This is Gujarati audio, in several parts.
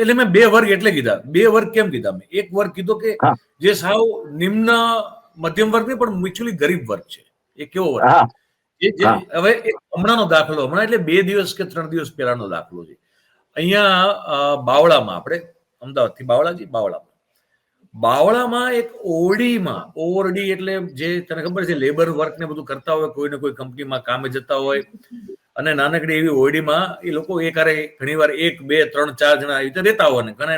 એટલે મેં બે વર્ગ એટલે કીધા. બે વર્ગ કેમ કીધા મેં? એક વર્ગ કીધો કે જે સાવ નિમ્ન મધ્યમ વર્ગ નહીં પણ મ્યુચ્યુઅલી ગરીબ વર્ગ છે. એ કેવો વર્ગ. હવે હમણાંનો દાખલો હમણાં એટલે બે દિવસ કે ત્રણ દિવસ પહેલાનો દાખલો છે. અહીંયા બાવળામાં આપણે અમદાવાદથી બાવળાજી બાવળામાં. બાવળામાં એક ઓરડીમાં ઓરડી એટલે જે તને ખબર છે લેબર વર્ક ને બધું કરતા હોય કોઈ ને કોઈ કંપનીમાં કામે જતા હોય અને નાનકડી એવી ઓયડીમાં એ લોકો એક હારે ઘણીવાર એક બે ત્રણ ચાર જણા આવી રીતે રહેતા હોય ને. ઘણે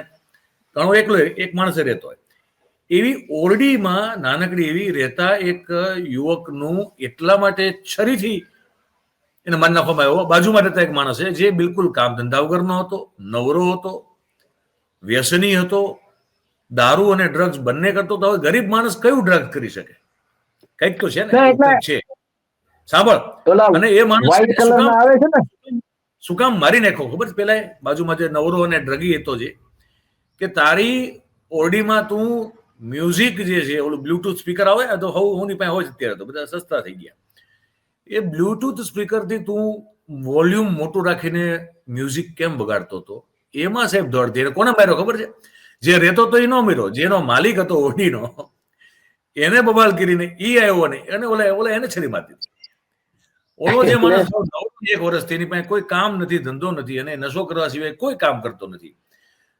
ઘણો એકલો એક માણસે રહેતો હોય. એવી ઓરડીમાં નાનકડી એવી રહેતા એક યુવકનું એટલા માટે છરીથી એને મારી નાખવામાં આવ્યો. બાજુમાં રહેતા એક માણસ છે જે બિલકુલ કામ ધંધા વગરનો હતો નવરો હતો વ્યસની હતો દારૂ અને ડ્રગ્સ બંને કરતો તો હવે ગરીબ માણસ કયું ડ્રગ કરી શકે? કંઈક તો છે ને છે. સાંભળ. અને એ માણસ શું કામ- આવે છે ને? શું કામ મારી નાખો ખબર છે? પેલા બાજુમાં જે નવરો અને ડ્રગી હતો જે કે તારી ઓરડીમાં તું મ્યુઝિક જે છે ઓલું બ્લુટુથ સ્પીકર આવે તો હવ હુંની પાસે હોય અત્યારે તો બધા સસ્તા થઈ ગયા. એ બ્લુટૂથ સ્પીકરથી તું વોલ્યુમ મોટું રાખીને મ્યુઝિક કેમ બગાડતો હતો? એમાં સાહેબ દોડતી કોને માર્યો ખબર છે? જે રહેતો તો એ ન માર્યો જેનો માલિક હતો ઓડીનો એને બબાલ કરીને એ આવ્યો ને એને ઓલા ઓલા એને છરી મારી દીધી ઓલો જે એટલે- માણસ એક વર્ષથી એની પાસે કોઈ કામ નથી ધંધો નથી અને નશો કરવા સિવાય કોઈ કામ કરતો નથી.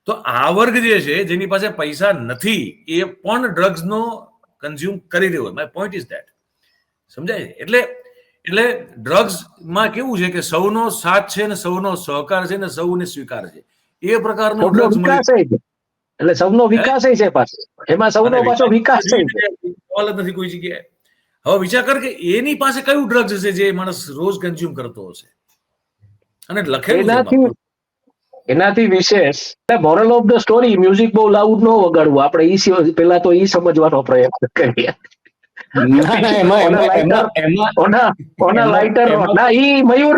તો આ વર્ગ જે છે જેની પાસે પૈસા નથી એ પણ ડ્રગ્સ નો કન્ઝ્યુમ કરી રહ્યો માય પોઈન્ટ ઇઝ ધેટ સમજાય? એટલે એટલે ડ્રગ્સમાં કેવું છે કે સૌનો સાથ છે ને સૌનો સહકાર છે ને સૌને સ્વીકાર છે. એ પ્રકારનો ડ્રગ્સ એટલે સૌનો વિકાસ છે પાછો. એમાં સૌનો પાછો વિકાસ છે સવાલ નથી કોઈ જગ્યાએ. હવે વિચાર કર કે એની પાસે કયું ડ્રગ્સ હશે જે માણસ રોજ કન્ઝ્યુમ કરતો હશે? અને લખેલું એનાથી. વિશેષ moral of the story music બહુ લાઉડ ન વગાડવું. આપણે ઈ પેલા તો ઈ સમજવાનો પ્રયત્ન કરીએ. ના ના એમાં એમાં એમાં એમાં ઓના ઓના એમાં- લાઇટર એમાં- ના ઈ મયુર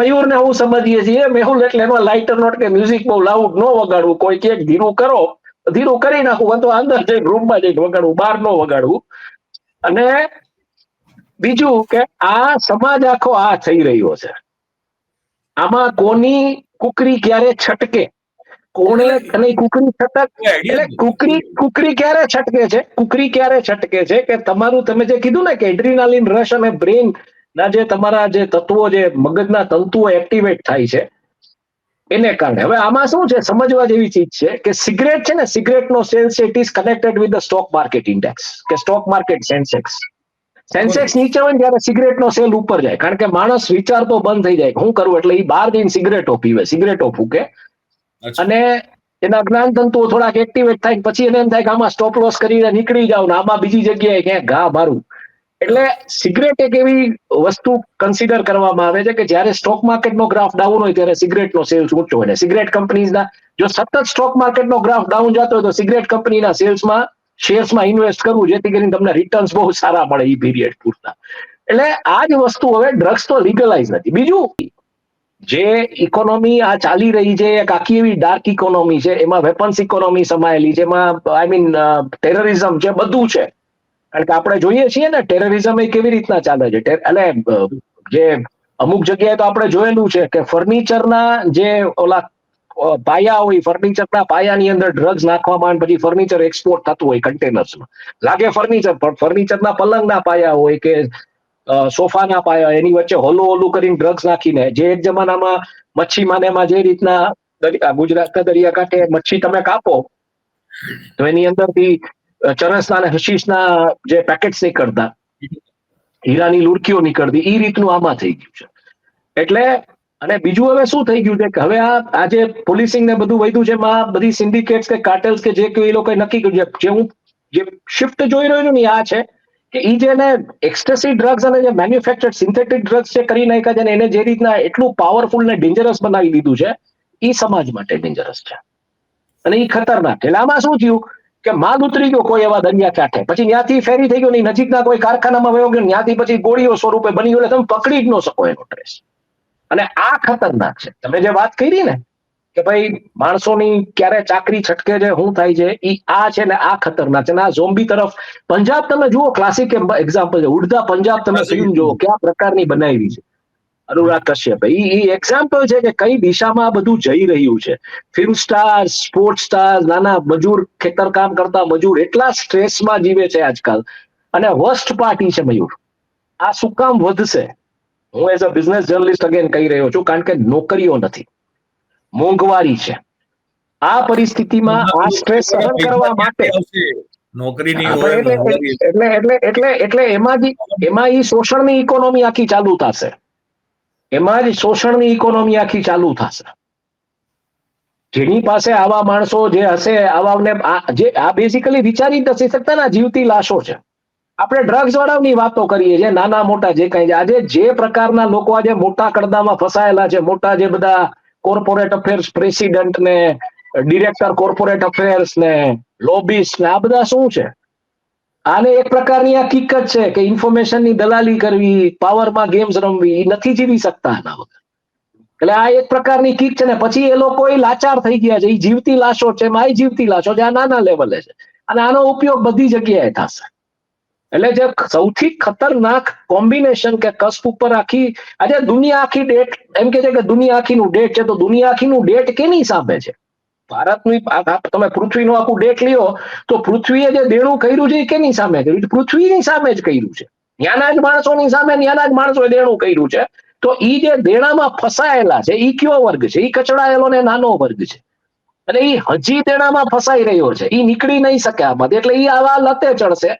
મયુર ને હું સમજીએ છીએ મેહુલ એટલે એમાં લાઇટર નોટ કે મ્યુઝિક બહુ લાઉડ ન વગાડવું. કોઈ કે ધીરું કરો ધીરું કરી નાખવું તો અંદર જઈને રૂમમાં જઈને વગાડવું બહાર ન વગાડવું. અને બીજું કે આ સમાજ આખો આ થઈ રહ્યો છે. આમાં કોની કુકરી ક્યારે છટકે? કોણે અને કુકરી છટક એટલે. કુકરી કુકરી ક્યારે છટકે છે? કુકરી ક્યારે છટકે છે? કે તમારું તમે જે કીધું ને કે એડ્રીનાલિન રશ અને બ્રેન ના જે તમારા જે તત્વો જે મગજના તંતુઓ એક્ટિવેટ થાય છે એને કારણે. હવે આમાં શું છે? સમજવા જેવી ચીજ છે કે સિગરેટ છે ને સિગરેટનો sales it is connected with the stock market index કે સ્ટોક માર્કેટ સેન્સેક્સ સેન્સેક્સ નીચે હોય ત્યારે સિગરેટનો સેલ ઉપર જાય કારણ કે માણસ વિચારતો બંધ થઈ જાય હું કરું એટલે એ બહાર જઈને સિગરેટો પીવે સિગરેટો ફૂકે. અને એના જ્ઞાન તંતુઓ થોડાક એક્ટિવેટ થાય પછી એને એમ થાય કે આમાં સ્ટોપ લોસ કરીને નીકળી જાવ ને આમાં બીજી જગ્યાએ ક્યાંક ઘા મારું. એટલે સિગરેટ એક એવી વસ્તુ કન્સિડર કરવામાં આવે છે કે જ્યારે સ્ટોક માર્કેટનો ગ્રાફ ડાઉન હોય ત્યારે સિગરેટનો સેલ્સ ઊંચો હોય. ને સિગરેટ કંપનીઝના જો સતત સ્ટોક માર્કેટનો ગ્રાફ ડાઉન જતો હોય તો સિગરેટ કંપનીના સેલ્સમાં શેર્સમાં ઇન્વેસ્ટ કરવું, જેથી કરીને તમને રિટર્ન્સ બહુ સારા મળે એ પીરિયડ પૂરતા. એટલે આ જ વસ્તુ હવે ડ્રગ્સ તો લીગલાઇઝ નથી. બીજું, જે ઇકોનોમી આ ચાલી રહી છે, એક આખી એવી ડાર્ક ઇકોનોમી છે, એમાં વેપન્સ ઇકોનોમી સમાયેલી છે, એમાં આઈ મીન ટેરરિઝમ છે, બધું છે. કારણ કે આપણે જોઈએ છીએ ને ટેરરિઝમ એ કેવી રીતના ચાલે છે? એટલે જે અમુક જગ્યાએ તો આપણે જોયેલું છે કે ફર્નિચરના જે ઓલા પાયા હોય ફર્નિચરના પાયાની અંદર ડ્રગ્સ નાખવામાં પછી ફર્નિચર એક્સપોર્ટ થતું હોય કન્ટેનર્સમાં લાગે ફર્નિચર પણ ફર્નિચરના પલંગના પાયા હોય કે સોફાના પાયા, એની વચ્ચે હોલું હોલું કરીને ડ્રગ્સ નાખીને, જે એક જમાનામાં મચ્છી માનેમાં જે રીતના ગુજરાતના દરિયાકાંઠે મચ્છી તમે કાપો, તો એની અંદરથી ચરસના અને હશીશના જે પેકેટ્સ નીકળતા, હીરાની લુડકીઓ નીકળતી એ રીતનું આમાં થઈ ગયું છે. એટલે અને બીજું હવે શું થઈ ગયું છે કે હવે આ આજે પોલીસિંગ ને બધું વધ્યું છે, એમાં બધી સિન્ડિકેટ્સ કે કાર્ટેલ્સ કે જે કોઈ એ લોકોએ નક્કી કર્યું જે હું જે શિફ્ટ જોઈ રહ્યો છું ને આ છે કે ઈ જેને એક્સટેસી ડ્રગ્સ અને જે મેન્યુફેક્ચર્ડ સિન્થેટિક ડ્રગ્સ જે કરી નાખ્યા છે એને જે રીતના એટલું પાવરફુલ ને ડેન્જરસ બનાવી દીધું છે એ સમાજ માટે ડેન્જરસ છે. અને એ ખતરનાક એટલે આમાં શું થયું કે માલ ઉતરી ગયો કોઈ એવા દરિયા કાંઠે પછી ત્યાંથી ફેરી થઈ ગયો નહીં નજીકના કોઈ કારખાનામાં વયો ગયો ત્યાંથી પછી ગોળીઓ સ્વરૂપે બની ગયો. એટલે તમે પકડી જ ન શકો એનો ટ્રેસ અને આ ખતરનાક છે. તમે જે વાત કરી ને કે ભાઈ માણસોની ક્યારે ચાકરી છટકે છે શું થાય છે એ આ છે ને આ ખતરનાક છે. ને આ ઝોમ્બી તરફ પંજાબ તમે જુઓ ક્લાસિક એક્ઝામ્પલ છે. ઉડતા પંજાબ તમે ફિલ્મ જુઓ કયા પ્રકારની બનાવી છે. અનુરાગ કશ્યપ એ ઈ એક્ઝામ્પલ છે કે કઈ દિશામાં આ બધું જઈ રહ્યું છે. ફિલ્મ સ્ટાર સ્પોર્ટ્સ સ્ટાર નાના મજૂર ખેતર કામ કરતા મજૂર એટલા સ્ટ્રેસમાં જીવે છે આજકાલ. અને વર્સ્ટ પાર્ટી છે મયુર. આ શું કામ વધશે? હું as a business journalist again કહી રહ્યો છું કારણ કે નોકરીઓ નથી. મોંઘવારી છે. આ પરિસ્થિતિમાં આ સ્ટ્રેસ સહન કરવા માટે નોકરીની એટલે. એટલે એટલે એટલે એમાં જ એમાં ઈ શોષણની ઇકોનોમી આખી ચાલુ થશે. એમાં જ શોષણની ઇકોનોમી આખી ચાલુ થશે. જેની પાસે આવા માણસો જે હશે આવાને જે આ બેઝિકલી વિચારી નથી શકતા ને જીવતી લાશો છે. આપણે ડ્રગ્સ વાળાની વાતો કરીએ છીએ, નાના મોટા જે કઈ આજે જે પ્રકારના લોકો આજે મોટા કડદામાં ફસાયેલા છે, મોટા જે બધા કોર્પોરેટ અફેર્સ પ્રેસિડેન્ટ ને ડિરેક્ટર કોર્પોરેટ અફેર્સ ને લોબિસ્ટ ને, આ બધા શું છે? આને એક પ્રકારની આ કિક જ છે કે ઇન્ફોર્મેશનની દલાલી કરવી પાવરમાં ગેમ્સ રમવી એ નથી જીવી શકતા આના વગર. એટલે આ એક પ્રકારની કિક છે ને, પછી એ લોકો એ લાચાર થઈ ગયા છે. એ જીવતી લાશો છે, એમાં ય જીવતી લાશો છે, આ નાના લેવલે છે. અને આનો ઉપયોગ બધી જગ્યાએ થશે. એટલે જે સૌથી ખતરનાક કોમ્બિનેશન કે કસ્પ ઉપર આખી આજે દુનિયા આખી ડેટ એમ કે છે કે દુનિયા આખીનું ડેટ છે, તો દુનિયા આખીનું ડેટ કેની સામે છે? ભારતનું તમે પૃથ્વીનું આખું ડેટ લ્યો, તો પૃથ્વીએ જે દેણું કર્યું છે એ કેની સામે કર્યું પૃથ્વીની સામે જ કર્યું છે. ત્યાંના જ માણસોની સામે, ત્યાંના જ માણસોએ દેણું કર્યું છે. તો એ જે દેણામાં ફસાયેલા છે એ કયો વર્ગ છે? એ કચડાયેલો ને નાનો વર્ગ છે. અને એ હજી દેણામાં ફસાઈ રહ્યો છે. એ નીકળી નહીં શકે આમાંથી એટલે એ આવા લતે ચડશે.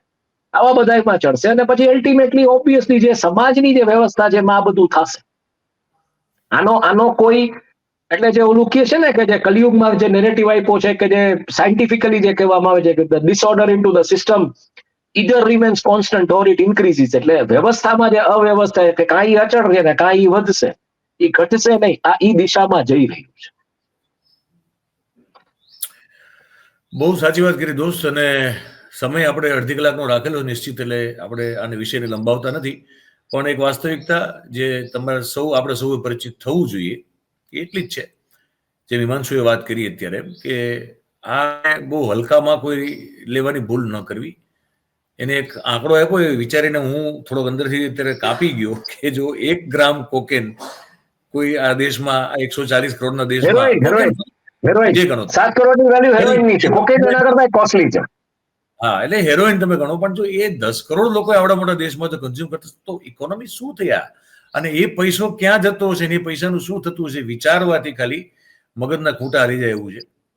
આવા બધામાં ચડશે અને પછી અલ્ટિમેટલી ઓબ્વિયસલી જે સમાજની જે વ્યવસ્થા છે એમાં આ બધું થશે. આનો આનો કોઈ, એટલે જે ઓલું કે છે ને કે જે કલિયુગમાં જે નેરેટિવ આપ્યો છે કે જે સાયન્ટિફિકલી જે કહેવામાં આવે છે કે disorder into the system either remains constant or it increases એટલે વ્યવસ્થામાં જે અવ્યવસ્થા કે કાંઈ અચળ છે ને કાંઈ વધશે, એ ઘટશે નહીં. આ ઈ દિશામાં જઈ રહ્યું છે. બહુ સાચી વાત કરી દોસ્ત અને સમય આપણે અડધી કલાકનો રાખેલો નિશ્ચિત એટલે આપણે આને વિષયને લંબાવતા નથી. પણ એક વાસ્તવિકતા જે તમારે સૌ આપણે સૌ પરિચિત થવું જોઈએ એટલી જ છે. જે હિમાંશુએ વાત કરી અત્યારે કે આ બહુ હલકામાં કોઈ લેવાની ભૂલ ન કરવી. એને એક આંકડો આપ્યો એ વિચારીને હું થોડોક અંદરથી અત્યારે કાપી ગયો કે જો એક ગ્રામ કોકેન કોઈ આ દેશમાં એકસો ચાલીસ કરોડના દેશમાં. જે ગણો સાત કરોડની વેલ્યુ હેરોઈનની છે. કોકેન એના કરતા કોસ્ટલી છે. હા, એટલે હેરોઇન તમે ગણો, પણ જો એ દસ કરોડ લોકો આવડા મોટા દેશમાં તો કન્ઝ્યુમ કરતા તો ઇકોનોમી શું થયા? અને એ પૈસો ક્યાં જતો હશે ને એ પૈસાનું શું થતું હશે વિચારવાથી ખાલી મગજના ખૂંટા હારી જાય એવું છે.